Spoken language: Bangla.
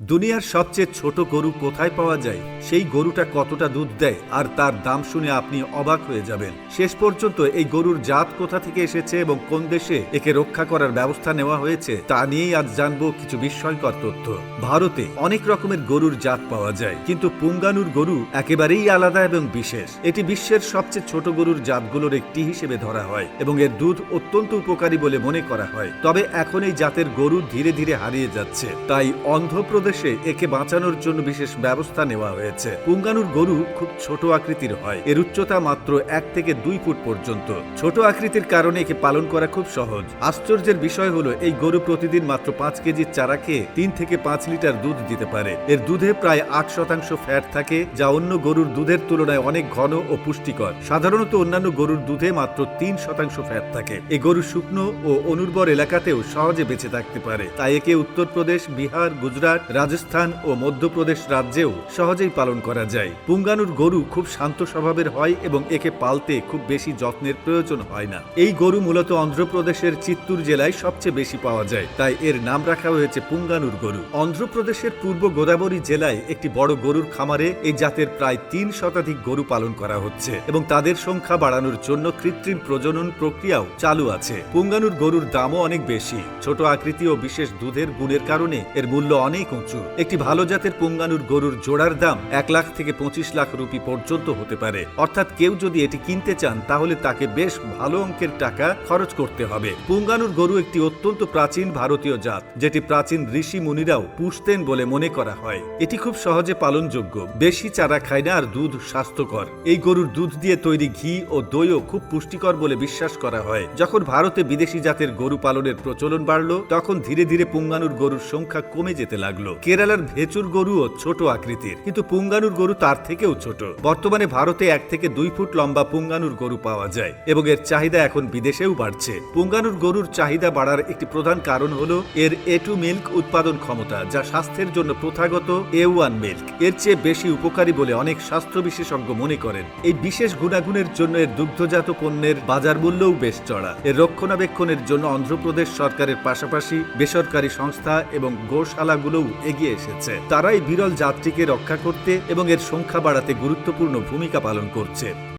দুনিয়ার সবচেয়ে ছোট গরু কোথায় পাওয়া যায়? সেই গরুটা কতটা দুধ দেয়? আর তার দাম শুনে আপনি অবাক হয়ে যাবেন। শেষ পর্যন্ত এই গরুর জাত কোথা থেকে এসেছে এবং কোন দেশে একে রক্ষা করার ব্যবস্থা নেওয়া হয়েছে, তা নিয়েই আজ জানব কিছু বিস্ময়কর তথ্য। ভারতে অনেক রকমের গরুর জাত পাওয়া যায়, কিন্তু পুঙ্গানুর গরু একেবারেই আলাদা এবং বিশেষ। এটি বিশ্বের সবচেয়ে ছোট গরুর জাতগুলোর একটি হিসেবে ধরা হয় এবং এর দুধ অত্যন্ত উপকারী বলে মনে করা হয়। তবে এখন এই জাতের গরু ধীরে ধীরে হারিয়ে যাচ্ছে। তাই অন্ধ্রপ্রদেশে একে বাঁচানোর জন্য বিশেষ ব্যবস্থা নেওয়া হয়েছে। পুঙ্গানুর গরু খুব ছোট আকৃতির হয়। এর উচ্চতা মাত্র এক থেকে দুই ফুট পর্যন্ত। ছোট আকৃতির কারণে একে পালন করা খুব সহজ। আশ্চর্যের বিষয় হলো, এই গরু প্রতিদিন মাত্র পাঁচ কেজির চারা খেয়ে তিন থেকে পাঁচ লিটার দুধ দিতে পারে। এর দুধে প্রায় আট শতাংশ ফ্যাট থাকে, যা অন্য গরুর দুধের তুলনায় অনেক ঘন ও পুষ্টিকর। সাধারণত অন্যান্য গরুর দুধে মাত্র তিন শতাংশ ফ্যাট থাকে। এ গরু শুকনো ও অনুর্বর এলাকাতেও সহজে বেঁচে থাকতে পারে। তাই একে উত্তরপ্রদেশ, বিহার, গুজরাট রাজস্থান ও মধ্যপ্রদেশ রাজ্যেও সহজেই পালন করা যায়। পুঙ্গানুর গরু খুব শান্ত স্বভাবের হয় এবং একে পালতে খুব বেশি যত্নের প্রয়োজন হয় না। এই গরু মূলত অন্ধ্রপ্রদেশের চিত্তুর জেলায় সবচেয়ে বেশি পাওয়া যায়, তাই এর নাম রাখা হয়েছে পুঙ্গানুর গরু। অন্ধ্রপ্রদেশের পূর্ব গোদাবরী জেলায় একটি বড় গরুর খামারে এই জাতের প্রায় তিন শতাধিক গরু পালন করা হচ্ছে এবং তাদের সংখ্যা বাড়ানোর জন্য কৃত্রিম প্রজনন প্রক্রিয়াও চালু আছে। পুঙ্গানুর গরুর দামও অনেক বেশি। ছোট আকৃতি ও বিশেষ দুধের গুণের কারণে এর মূল্য অনেক উঁচু। একটি ভালো জাতের পুঙ্গানুর গরুর জোড়ার দাম এক লাখ থেকে পঁচিশ লাখ রুপি পর্যন্ত হতে পারে। অর্থাৎ কেউ যদি এটি কিনতে চান, তাহলে তাকে বেশ ভালো অঙ্কের টাকা খরচ করতে হবে। পুঙ্গানুর গরু একটি অত্যন্ত প্রাচীন ভারতীয় জাত, যেটি প্রাচীন ঋষি মুনিরাও পুষতেন বলে মনে করা হয়। এটি খুব সহজে পালনযোগ্য। বেশি চারা খায় না আর দুধ স্বাস্থ্যকর। এই গরুর দুধ দিয়ে তৈরি ঘি ও দইও খুব পুষ্টিকর বলে বিশ্বাস করা হয়। যখন ভারতে বিদেশি জাতের গরু পালনের প্রচলন বাড়ল, তখন ধীরে ধীরে পুঙ্গানুর গরুর সংখ্যা কমে যেতে লাগল। কেরালার ভেচুর গরুও ছোট আকৃতির। কিন্তু পুঙ্গানুর গরু তার থেকেও ছোট। বর্তমানে ভারতে এক থেকে দুই ফুট লম্বা পুঙ্গানুর গরু পাওয়া যায় এবং এর চাহিদা এখন বিদেশেও বাড়ছে। পুঙ্গানুর গরুর চাহিদা বাড়ার একটি প্রধান কারণ হলো এর এ টু মিল্ক উৎপাদন ক্ষমতা, যা স্বাস্থ্যের জন্য প্রথাগত এ ওয়ান মিল্ক এর চেয়ে বেশি উপকারী বলে অনেক স্বাস্থ্য বিশেষজ্ঞ মনে করেন। এই বিশেষ গুণাগুণের জন্য এর দুগ্ধজাত পণ্যের বাজার মূল্যও বেশ চড়া। এর রক্ষণাবেক্ষণের জন্য অন্ধ্রপ্রদেশ সরকারের পাশাপাশি বেসরকারি সংস্থা এবং গোশালাগুলোও এগিয়ে এসেছে। তারাই বিরল যাত্রীকে রক্ষা করতে এবং এর সংখ্যা বাড়াতে গুরুত্বপূর্ণ ভূমিকা পালন করছে।